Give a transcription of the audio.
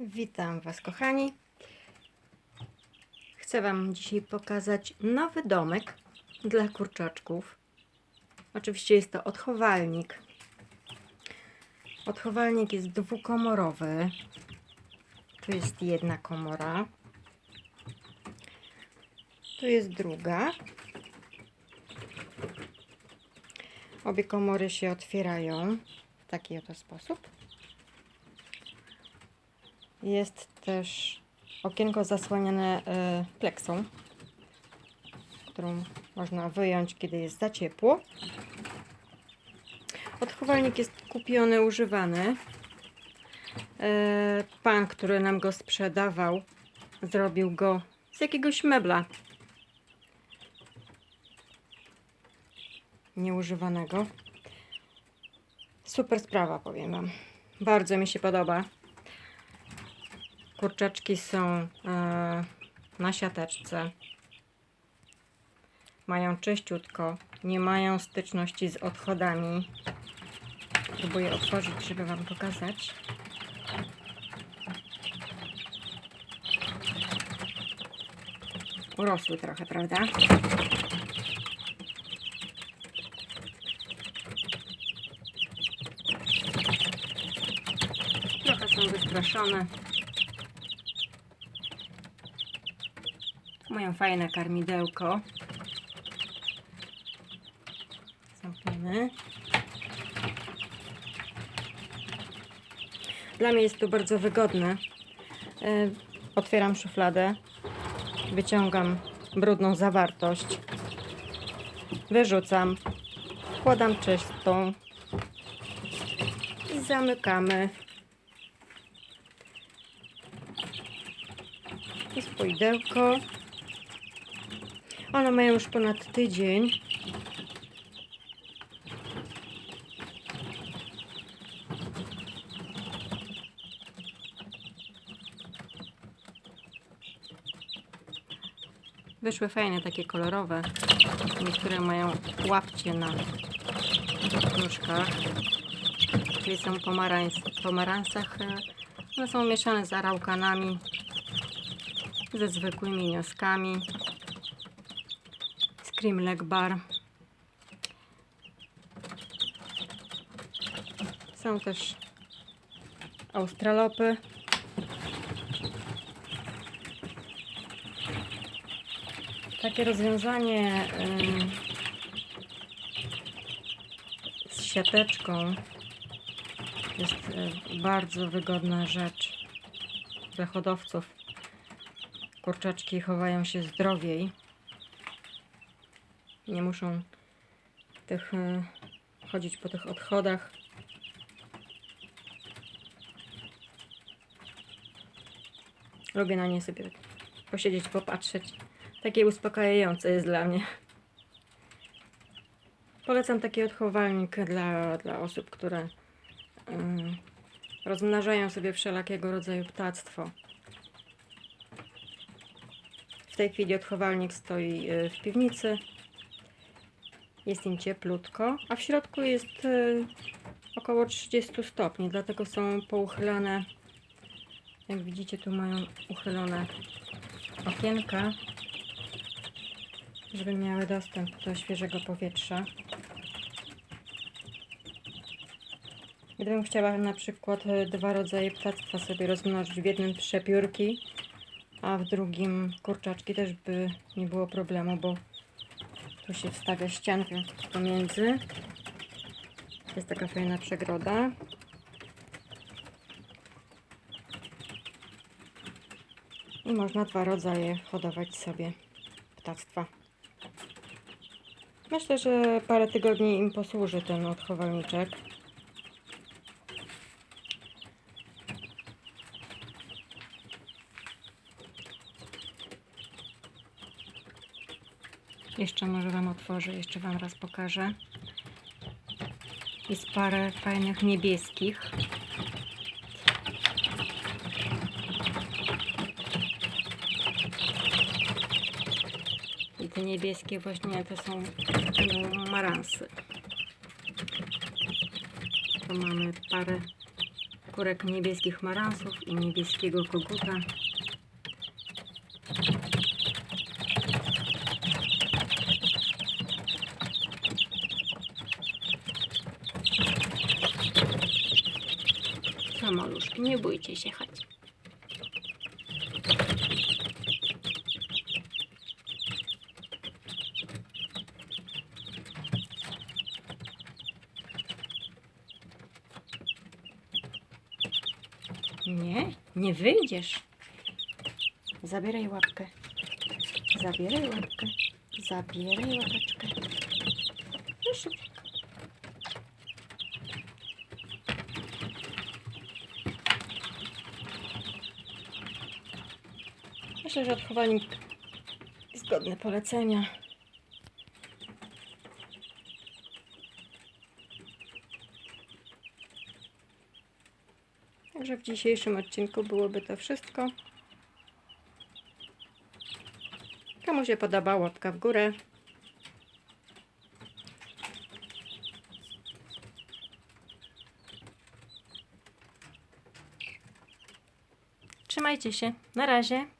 Witam Was, kochani. Chcę Wam dzisiaj pokazać nowy domek dla kurczaczków. Oczywiście jest to odchowalnik. Odchowalnik jest dwukomorowy. Tu jest jedna komora. Tu jest druga. Obie komory się otwierają w taki oto sposób. Jest też okienko zasłaniane e, pleksą, którą można wyjąć, kiedy jest za ciepło. Odchowalnik jest kupiony, używany. E, Pan, który nam go sprzedawał, zrobił go z jakiegoś mebla nieużywanego. Super sprawa, powiem Wam. Bardzo mi się podoba. Kurczaczki są e, na siateczce. Mają czyściutko. Nie mają styczności z odchodami. Próbuję otworzyć, żeby Wam pokazać. Urosły trochę, prawda? Trochę są wystraszone. Mają fajne karmidełko. Zamkniemy. Dla mnie jest to bardzo wygodne. E, Otwieram szufladę, wyciągam brudną zawartość, wyrzucam, wkładam czystą i zamykamy. Jest pojdełko. One mają już ponad tydzień. Wyszły fajne, takie kolorowe. Niektóre mają łapcie na nóżkach. Czyli są pomarańcach. e, One są mieszane z araukanami, ze zwykłymi nioskami. Scream Leg Bar. Są też australopy. Takie rozwiązanie z siateczką jest y, bardzo wygodna rzecz dla hodowców. Kurczaczki chowają się zdrowiej. Nie muszą tych y, chodzić po tych odchodach. Lubię na nie sobie posiedzieć, popatrzeć. Takie uspokajające jest dla mnie. Polecam taki odchowalnik dla, dla osób, które rozmnażają sobie wszelakiego rodzaju ptactwo. W tej chwili odchowalnik stoi y, w piwnicy. Jest im cieplutko, a w środku jest y, około 30 stopni, dlatego są pouchylane. Jak widzicie, tu mają uchylone okienka, żeby miały dostęp do świeżego powietrza. Gdybym chciała na przykład y, dwa rodzaje ptactwa sobie rozmnożyć w jednym przepiórki, a w drugim kurczaczki też by nie było problemu, bo tu się wstawia ściankę pomiędzy. Jest taka fajna przegroda. I można dwa rodzaje hodować sobie ptactwa. Myślę, że parę tygodni im posłuży ten odchowalniczek. Jeszcze może Wam otworzę, jeszcze Wam raz pokażę. Jest parę fajnych niebieskich. I te niebieskie właśnie to są mm, maransy. Tu mamy parę kurek niebieskich maransów i niebieskiego koguta. Nie bójcie się, chodź. Nie, nie wyjdziesz. Zabieraj łapkę. Zabieraj łapkę. Zabieraj łapeczkę. No. Myślę, że odchowalnik zgodne polecenia. Także w dzisiejszym odcinku byłoby to wszystko. Komu się podoba, łapka w górę. Trzymajcie się. Na razie.